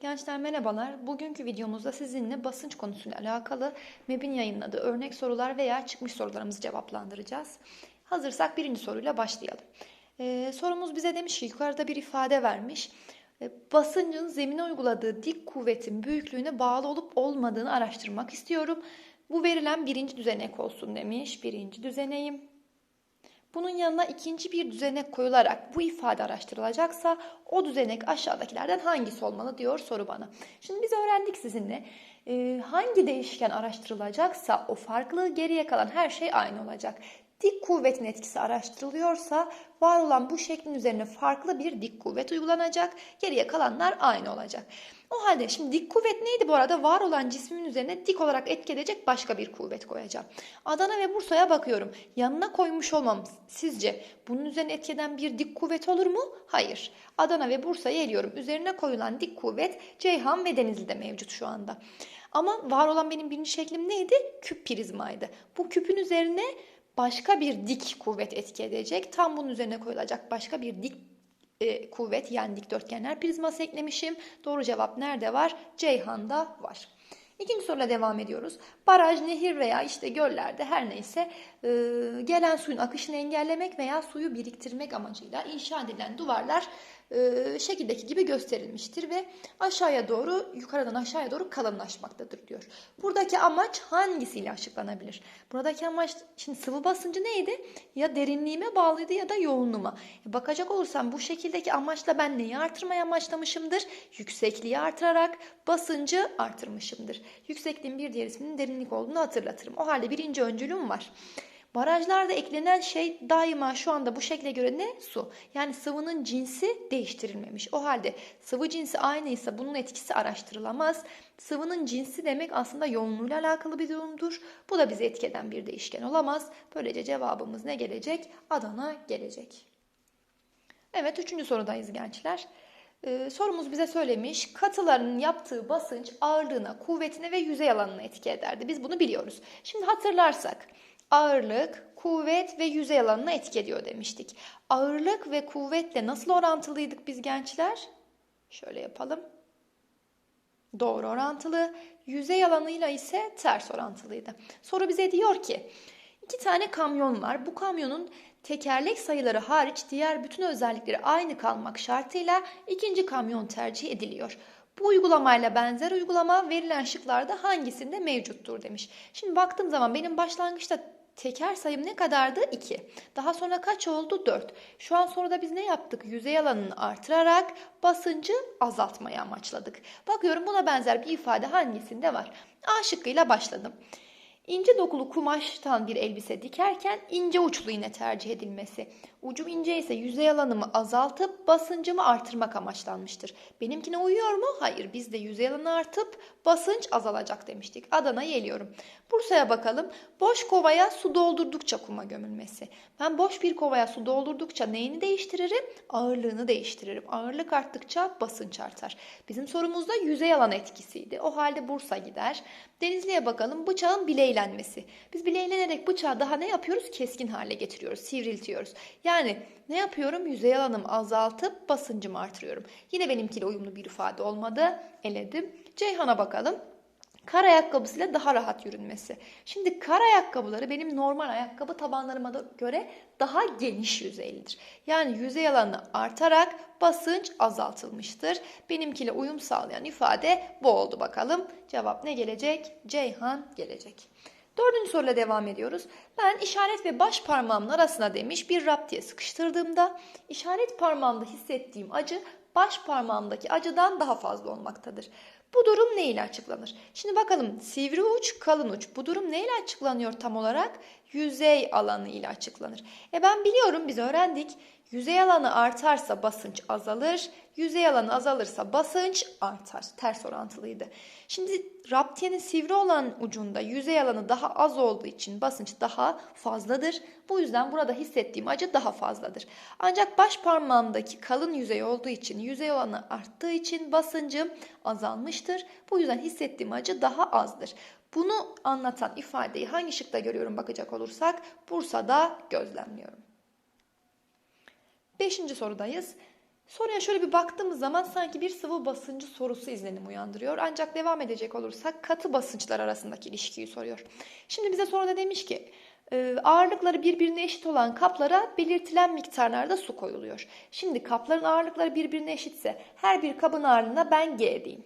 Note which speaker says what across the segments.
Speaker 1: Gençler merhabalar. Bugünkü videomuzda sizinle basınç konusuyla alakalı MEB'in yayınladığı örnek sorular veya çıkmış sorularımızı cevaplandıracağız. Hazırsak birinci soruyla başlayalım. Ee, sorumuz bize demiş ki yukarıda bir ifade vermiş. Ee, basıncın zemine uyguladığı dik kuvvetin büyüklüğüne bağlı olup olmadığını araştırmak istiyorum. Bu verilen birinci düzenek olsun demiş. Birinci düzeneyim. Bunun yanına ikinci bir düzenek koyularak bu ifade araştırılacaksa o düzenek aşağıdakilerden hangisi olmalı diyor soru bana. Şimdi biz öğrendik sizinle e, hangi değişken araştırılacaksa o farklı geriye kalan her şey aynı olacak. Dik kuvvetin etkisi araştırılıyorsa var olan bu şeklin üzerine farklı bir dik kuvvet uygulanacak. Geriye kalanlar aynı olacak. O halde şimdi dik kuvvet neydi bu arada? Var olan cismin üzerine dik olarak etki edecek başka bir kuvvet koyacağım. Adana ve Bursa'ya bakıyorum. Yanına koymuş olmam sizce bunun üzerine etki eden bir dik kuvvet olur mu? Hayır. Adana ve Bursa'yı eliyorum. Üzerine koyulan dik kuvvet Ceyhan ve Denizli'de mevcut şu anda. Ama var olan benim birinci şeklim neydi? Küp prizmaydı. Bu küpün üzerine başka bir dik kuvvet etki edecek. Tam bunun üzerine koyulacak başka bir dik e, kuvvet yani dikdörtgenler prizması eklemişim. Doğru cevap nerede var? Ceyhan'da var. İkinci soruyla devam ediyoruz. Baraj, nehir veya işte göllerde her neyse e, gelen suyun akışını engellemek veya suyu biriktirmek amacıyla inşa edilen duvarlar e, şekildeki gibi gösterilmiştir ve aşağıya doğru yukarıdan aşağıya doğru kalınlaşmaktadır diyor. Buradaki amaç hangisiyle açıklanabilir? Buradaki amaç şimdi sıvı basıncı neydi? Ya derinliğime bağlıydı ya da yoğunluğuma. E, bakacak olursam bu şekildeki amaçla ben neyi artırmaya amaçlamışımdır? Yüksekliği artırarak basıncı artırmışımdır. Yüksekliğin bir diğer isminin derinlik olduğunu hatırlatırım. O halde birinci öncülüm var. Barajlarda eklenen şey daima şu anda bu şekle göre ne? Su. Yani sıvının cinsi değiştirilmemiş. O halde sıvı cinsi aynıysa bunun etkisi araştırılamaz. Sıvının cinsi demek aslında yoğunluğuyla alakalı bir durumdur. Bu da bizi etkeden bir değişken olamaz. Böylece cevabımız ne gelecek? Adana gelecek. Evet üçüncü sorudayız gençler. Ee, sorumuz bize söylemiş katıların yaptığı basınç ağırlığına, kuvvetine ve yüzey alanına etki ederdi. Biz bunu biliyoruz. Şimdi hatırlarsak ağırlık, kuvvet ve yüzey alanına etki ediyor demiştik. Ağırlık ve kuvvetle nasıl orantılıydık biz gençler? Şöyle yapalım. Doğru orantılı. Yüzey alanıyla ise ters orantılıydı. Soru bize diyor ki iki tane kamyon var. Bu kamyonun tekerlek sayıları hariç diğer bütün özellikleri aynı kalmak şartıyla ikinci kamyon tercih ediliyor. Bu uygulamayla benzer uygulama verilen şıklarda hangisinde mevcuttur demiş. Şimdi baktığım zaman benim başlangıçta teker sayım ne kadardı? 2. Daha sonra kaç oldu? 4. Şu an soruda biz ne yaptık? Yüzey alanını artırarak basıncı azaltmayı amaçladık. Bakıyorum buna benzer bir ifade hangisinde var? A şıkkıyla başladım. İnce dokulu kumaştan bir elbise dikerken ince uçlu iğne tercih edilmesi. Ucum ince ise yüzey alanımı azaltıp basıncımı artırmak amaçlanmıştır. Benimkine uyuyor mu? Hayır. Biz de yüzey alanı artıp basınç azalacak demiştik. Adana'yı eliyorum. Bursa'ya bakalım. Boş kovaya su doldurdukça kuma gömülmesi. Ben boş bir kovaya su doldurdukça neyini değiştiririm? Ağırlığını değiştiririm. Ağırlık arttıkça basınç artar. Bizim sorumuzda yüzey alan etkisiydi. O halde Bursa gider. Denizli'ye bakalım. Bıçağın bileylenmesi. Biz bileylenerek bıçağı daha ne yapıyoruz? Keskin hale getiriyoruz. Sivriltiyoruz. Yani ne yapıyorum? Yüzey alanımı azaltıp basıncımı artırıyorum. Yine benimkiyle uyumlu bir ifade olmadı. Eledim. Ceyhan'a bakalım. Kar ayakkabısıyla daha rahat yürünmesi. Şimdi kar ayakkabıları benim normal ayakkabı tabanlarıma göre daha geniş yüzeylidir. Yani yüzey alanı artarak basınç azaltılmıştır. Benimkiyle uyum sağlayan ifade bu oldu bakalım. Cevap ne gelecek? Ceyhan gelecek. Dördüncü soruyla devam ediyoruz. Ben işaret ve baş parmağımın arasına demiş bir raptiye sıkıştırdığımda işaret parmağımda hissettiğim acı baş parmağımdaki acıdan daha fazla olmaktadır. Bu durum ne ile açıklanır? Şimdi bakalım sivri uç, kalın uç. Bu durum ne ile açıklanıyor tam olarak? Yüzey alanı ile açıklanır. E ben biliyorum biz öğrendik. Yüzey alanı artarsa basınç azalır, yüzey alanı azalırsa basınç artar. Ters orantılıydı. Şimdi raptiyenin sivri olan ucunda yüzey alanı daha az olduğu için basınç daha fazladır. Bu yüzden burada hissettiğim acı daha fazladır. Ancak baş parmağımdaki kalın yüzey olduğu için yüzey alanı arttığı için basıncım azalmıştır. Bu yüzden hissettiğim acı daha azdır. Bunu anlatan ifadeyi hangi şıkta görüyorum bakacak olursak Bursa'da gözlemliyorum. Beşinci sorudayız. Soruya şöyle bir baktığımız zaman sanki bir sıvı basıncı sorusu izlenim uyandırıyor. Ancak devam edecek olursak katı basınçlar arasındaki ilişkiyi soruyor. Şimdi bize soruda demiş ki e, ağırlıkları birbirine eşit olan kaplara belirtilen miktarlarda su koyuluyor. Şimdi kapların ağırlıkları birbirine eşitse her bir kabın ağırlığına ben G diyeyim.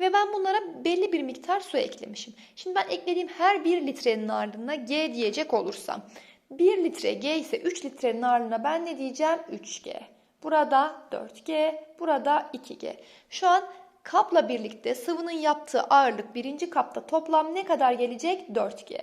Speaker 1: Ve ben bunlara belli bir miktar su eklemişim. Şimdi ben eklediğim her 1 litrenin ağırlığına G diyecek olursam 1 litre G ise 3 litrenin ağırlığına ben ne diyeceğim? 3G. Burada 4G, burada 2G. Şu an kapla birlikte sıvının yaptığı ağırlık birinci kapta toplam ne kadar gelecek? 4G.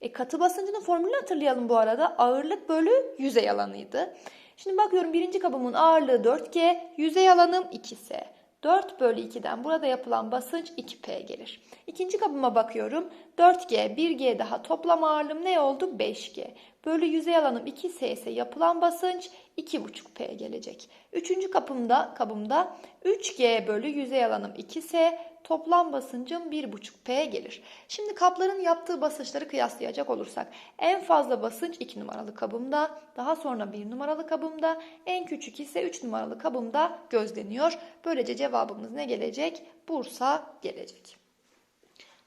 Speaker 1: E, katı basıncının formülünü hatırlayalım bu arada. Ağırlık bölü yüzey alanıydı. Şimdi bakıyorum birinci kabımın ağırlığı 4G, yüzey alanım 2S. 4 bölü 2'den burada yapılan basınç 2P gelir. İkinci kabıma bakıyorum. 4G, 1G daha toplam ağırlığım ne oldu? 5G. Bölü yüzey alanım 2S ise yapılan basınç 2,5P gelecek. Üçüncü kapımda, kabımda 3G bölü yüzey alanım 2S, toplam basıncım 1,5P gelir. Şimdi kapların yaptığı basınçları kıyaslayacak olursak en fazla basınç 2 numaralı kabımda, daha sonra 1 numaralı kabımda, en küçük ise 3 numaralı kabımda gözleniyor. Böylece cevabımız ne gelecek? Bursa gelecek.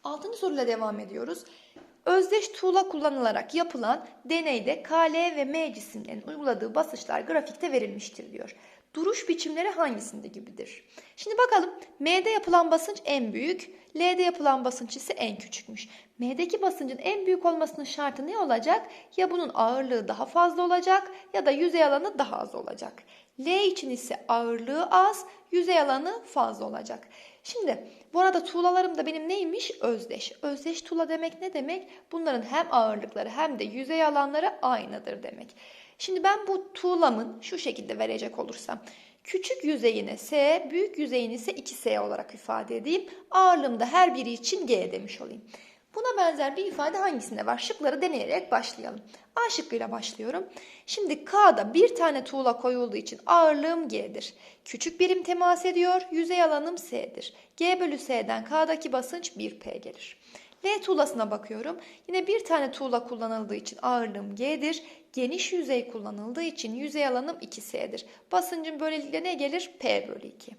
Speaker 1: Altıncı soruyla devam ediyoruz. Özdeş tuğla kullanılarak yapılan deneyde KL ve M cisimlerinin uyguladığı basınçlar grafikte verilmiştir diyor. Duruş biçimleri hangisinde gibidir? Şimdi bakalım M'de yapılan basınç en büyük, L'de yapılan basınç ise en küçükmüş. M'deki basıncın en büyük olmasının şartı ne olacak? Ya bunun ağırlığı daha fazla olacak ya da yüzey alanı daha az olacak. L için ise ağırlığı az, yüzey alanı fazla olacak. Şimdi bu arada tuğlalarım da benim neymiş? Özdeş. Özdeş tuğla demek ne demek? Bunların hem ağırlıkları hem de yüzey alanları aynıdır demek. Şimdi ben bu tuğlamın şu şekilde verecek olursam küçük yüzeyine S, büyük yüzeyini ise 2S olarak ifade edeyim. Ağırlığımda her biri için G demiş olayım. Buna benzer bir ifade hangisinde var? Şıkları deneyerek başlayalım. A şıkkıyla başlıyorum. Şimdi K'da bir tane tuğla koyulduğu için ağırlığım G'dir. Küçük birim temas ediyor, yüzey alanım S'dir. G bölü S'den K'daki basınç 1P gelir. L tuğlasına bakıyorum. Yine bir tane tuğla kullanıldığı için ağırlığım G'dir. Geniş yüzey kullanıldığı için yüzey alanım 2S'dir. Basıncım böylelikle ne gelir? P bölü 2.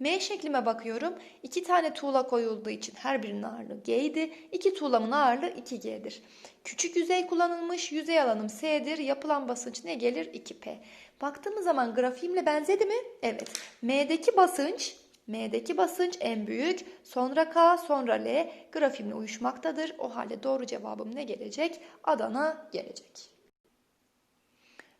Speaker 1: M şeklime bakıyorum. İki tane tuğla koyulduğu için her birinin ağırlığı G idi. İki tuğlamın ağırlığı 2G'dir. Küçük yüzey kullanılmış. Yüzey alanım S'dir. Yapılan basınç ne gelir? 2P. Baktığımız zaman grafiğimle benzedi mi? Evet. M'deki basınç M'deki basınç en büyük, sonra K, sonra L grafiğimle uyuşmaktadır. O halde doğru cevabım ne gelecek? Adana gelecek.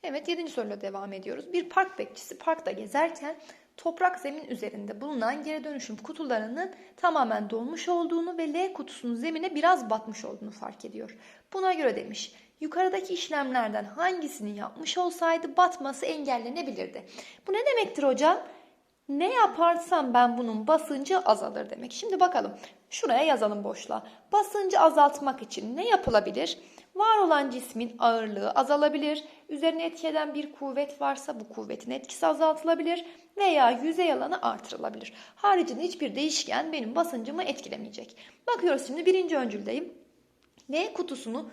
Speaker 1: Evet 7. soruyla devam ediyoruz. Bir park bekçisi parkta gezerken toprak zemin üzerinde bulunan geri dönüşüm kutularının tamamen dolmuş olduğunu ve L kutusunun zemine biraz batmış olduğunu fark ediyor. Buna göre demiş yukarıdaki işlemlerden hangisini yapmış olsaydı batması engellenebilirdi. Bu ne demektir hocam? Ne yaparsam ben bunun basıncı azalır demek. Şimdi bakalım. Şuraya yazalım boşluğa. Basıncı azaltmak için ne yapılabilir? Var olan cismin ağırlığı azalabilir. Üzerine etki eden bir kuvvet varsa bu kuvvetin etkisi azaltılabilir veya yüzey alanı artırılabilir. Haricinde hiçbir değişken benim basıncımı etkilemeyecek. Bakıyoruz şimdi birinci öncüldeyim. L kutusunu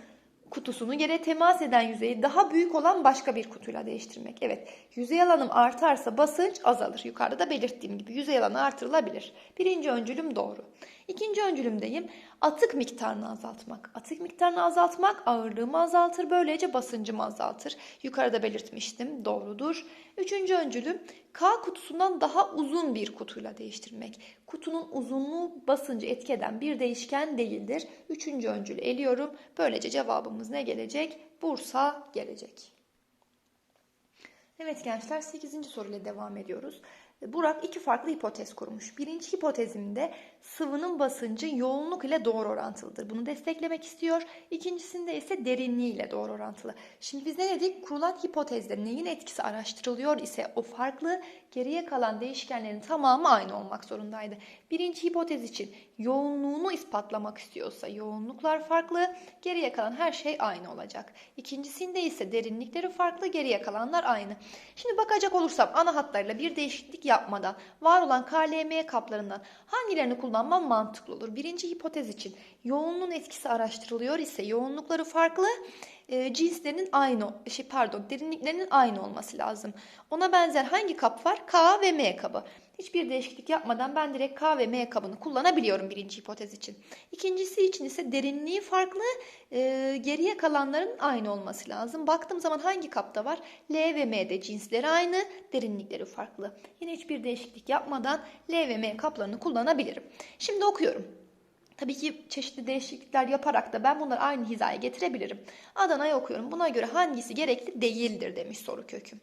Speaker 1: kutusunu yere temas eden yüzeyi daha büyük olan başka bir kutuyla değiştirmek. Evet, yüzey alanım artarsa basınç azalır. Yukarıda da belirttiğim gibi yüzey alanı artırılabilir. Birinci öncülüm doğru. İkinci öncülümdeyim. Atık miktarını azaltmak. Atık miktarını azaltmak ağırlığımı azaltır. Böylece basıncımı azaltır. Yukarıda belirtmiştim. Doğrudur. Üçüncü öncülüm K kutusundan daha uzun bir kutuyla değiştirmek. Kutunun uzunluğu basıncı etki eden bir değişken değildir. Üçüncü öncülü eliyorum. Böylece cevabımız ne gelecek? Bursa gelecek. Evet gençler 8. soruyla devam ediyoruz. Burak iki farklı hipotez kurmuş. Birinci hipotezimde sıvının basıncı yoğunluk ile doğru orantılıdır. Bunu desteklemek istiyor. İkincisinde ise derinliği ile doğru orantılı. Şimdi biz ne dedik? Kurulan hipotezde neyin etkisi araştırılıyor ise o farklı, geriye kalan değişkenlerin tamamı aynı olmak zorundaydı. Birinci hipotez için yoğunluğunu ispatlamak istiyorsa yoğunluklar farklı, geriye kalan her şey aynı olacak. İkincisinde ise derinlikleri farklı, geriye kalanlar aynı. Şimdi bakacak olursam ana hatlarıyla bir değişiklik yapmadan var olan KLM kaplarından hangilerini kullanmam mantıklı olur? Birinci hipotez için yoğunluğun etkisi araştırılıyor ise yoğunlukları farklı, e, cinslerinin aynı, şey pardon derinliklerinin aynı olması lazım. Ona benzer hangi kap var? K ve M kabı. Hiçbir değişiklik yapmadan ben direkt K ve M kabını kullanabiliyorum birinci hipotez için. İkincisi için ise derinliği farklı, e, geriye kalanların aynı olması lazım. Baktığım zaman hangi kapta var? L ve M'de cinsleri aynı, derinlikleri farklı. Yine hiçbir değişiklik yapmadan L ve M kaplarını kullanabilirim. Şimdi okuyorum. Tabii ki çeşitli değişiklikler yaparak da ben bunları aynı hizaya getirebilirim. Adana'yı okuyorum. Buna göre hangisi gerekli değildir demiş soru köküm.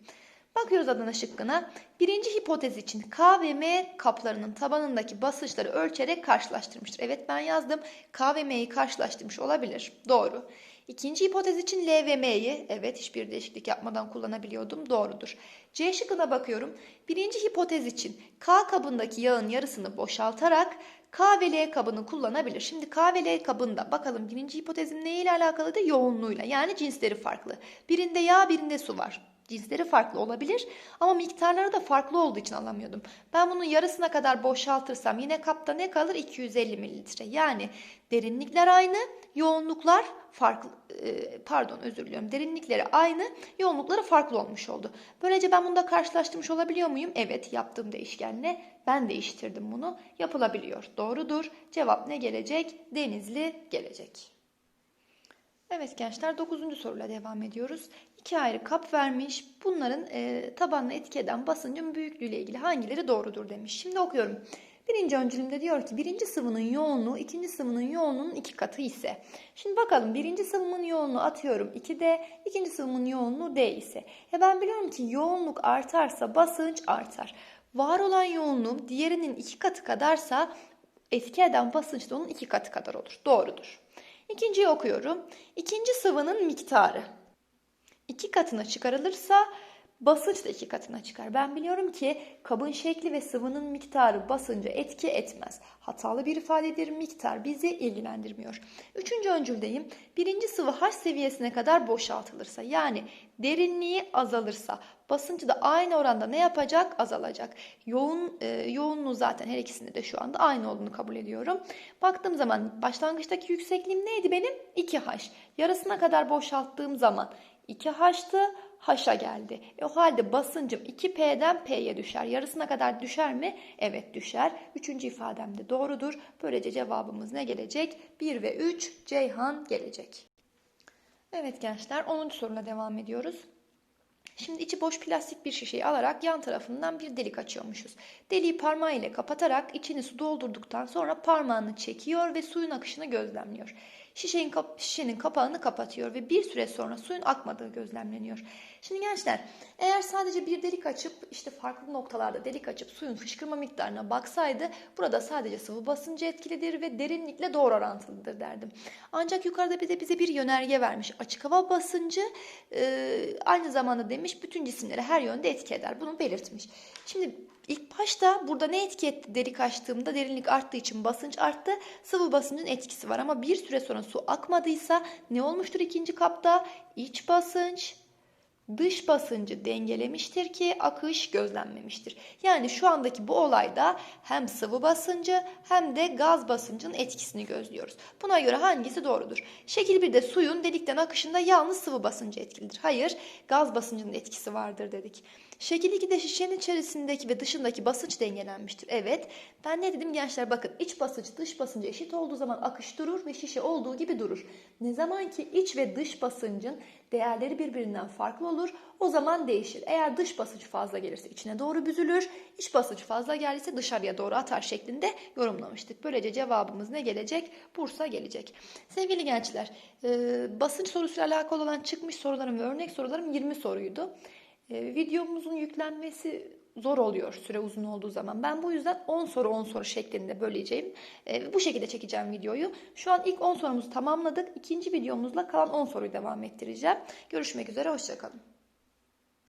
Speaker 1: Bakıyoruz Adana şıkkına. Birinci hipotez için K ve M kaplarının tabanındaki basınçları ölçerek karşılaştırmıştır. Evet ben yazdım. K ve M'yi karşılaştırmış olabilir. Doğru. İkinci hipotez için L ve M'yi evet hiçbir değişiklik yapmadan kullanabiliyordum. Doğrudur. C şıkkına bakıyorum. Birinci hipotez için K kabındaki yağın yarısını boşaltarak K ve kabını kullanabilir. Şimdi K ve L kabında bakalım birinci hipotezim neyle alakalıydı? Yoğunluğuyla yani cinsleri farklı. Birinde yağ birinde su var. Cinsleri farklı olabilir ama miktarları da farklı olduğu için alamıyordum. Ben bunun yarısına kadar boşaltırsam yine kapta ne kalır? 250 mililitre. Yani derinlikler aynı, yoğunluklar farklı. e, Pardon özür diliyorum. Derinlikleri aynı, yoğunlukları farklı olmuş oldu. Böylece ben bunu da karşılaştırmış olabiliyor muyum? Evet yaptığım değişkenle ben değiştirdim bunu. Yapılabiliyor. Doğrudur. Cevap ne gelecek? Denizli gelecek. Evet gençler 9. soruyla devam ediyoruz. İki ayrı kap vermiş. Bunların e, tabanına etki eden basıncın büyüklüğüyle ilgili hangileri doğrudur demiş. Şimdi okuyorum. Birinci öncülümde diyor ki birinci sıvının yoğunluğu ikinci sıvının yoğunluğunun iki katı ise. Şimdi bakalım birinci sıvımın yoğunluğu atıyorum 2D, ikinci sıvımın yoğunluğu D ise. E ben biliyorum ki yoğunluk artarsa basınç artar. Var olan yoğunluğum diğerinin iki katı kadarsa etki eden basınç da onun iki katı kadar olur. Doğrudur. İkinciyi okuyorum. İkinci sıvının miktarı iki katına çıkarılırsa basınç da iki katına çıkar. Ben biliyorum ki kabın şekli ve sıvının miktarı basınca etki etmez. Hatalı bir ifadedir. Miktar bizi ilgilendirmiyor. Üçüncü öncüldeyim. Birinci sıvı H seviyesine kadar boşaltılırsa yani derinliği azalırsa basıncı da aynı oranda ne yapacak? Azalacak. Yoğun e, yoğunluğu zaten her ikisinde de şu anda aynı olduğunu kabul ediyorum. Baktığım zaman başlangıçtaki yüksekliğim neydi benim? 2H. Yarısına kadar boşalttığım zaman 2H'tı H'a geldi. E, o halde basıncım 2P'den P'ye düşer. Yarısına kadar düşer mi? Evet düşer. Üçüncü ifadem de doğrudur. Böylece cevabımız ne gelecek? 1 ve 3 Ceyhan gelecek. Evet gençler 10. soruna devam ediyoruz. Şimdi içi boş plastik bir şişeyi alarak yan tarafından bir delik açıyormuşuz. Deliği parmağı ile kapatarak içini su doldurduktan sonra parmağını çekiyor ve suyun akışını gözlemliyor. Şişenin, kap şişenin kapağını kapatıyor ve bir süre sonra suyun akmadığı gözlemleniyor. Şimdi gençler eğer sadece bir delik açıp işte farklı noktalarda delik açıp suyun fışkırma miktarına baksaydı burada sadece sıvı basıncı etkilidir ve derinlikle doğru orantılıdır derdim. Ancak yukarıda bize bize bir yönerge vermiş. Açık hava basıncı e, aynı zamanda demiş bütün cisimlere her yönde etki eder. Bunu belirtmiş. Şimdi ilk başta burada ne etki etti delik açtığımda derinlik arttığı için basınç arttı. Sıvı basıncın etkisi var ama bir süre sonra su akmadıysa ne olmuştur ikinci kapta? İç basınç dış basıncı dengelemiştir ki akış gözlenmemiştir. Yani şu andaki bu olayda hem sıvı basıncı hem de gaz basıncının etkisini gözlüyoruz. Buna göre hangisi doğrudur? Şekil 1'de suyun delikten akışında yalnız sıvı basıncı etkilidir. Hayır, gaz basıncının etkisi vardır dedik. Şekil 2'de şişenin içerisindeki ve dışındaki basınç dengelenmiştir. Evet, ben ne dedim gençler bakın iç basınç dış basıncı eşit olduğu zaman akış durur ve şişe olduğu gibi durur. Ne zaman ki iç ve dış basıncın değerleri birbirinden farklı olur o zaman değişir. Eğer dış basınç fazla gelirse içine doğru büzülür, iç basınç fazla gelirse dışarıya doğru atar şeklinde yorumlamıştık. Böylece cevabımız ne gelecek? Bursa gelecek. Sevgili gençler, basınç sorusuyla alakalı olan çıkmış sorularım ve örnek sorularım 20 soruydu. E, videomuzun yüklenmesi zor oluyor süre uzun olduğu zaman. Ben bu yüzden 10 soru 10 soru şeklinde böleceğim. E, bu şekilde çekeceğim videoyu. Şu an ilk 10 sorumuzu tamamladık. İkinci videomuzla kalan 10 soruyu devam ettireceğim. Görüşmek üzere, hoşçakalın.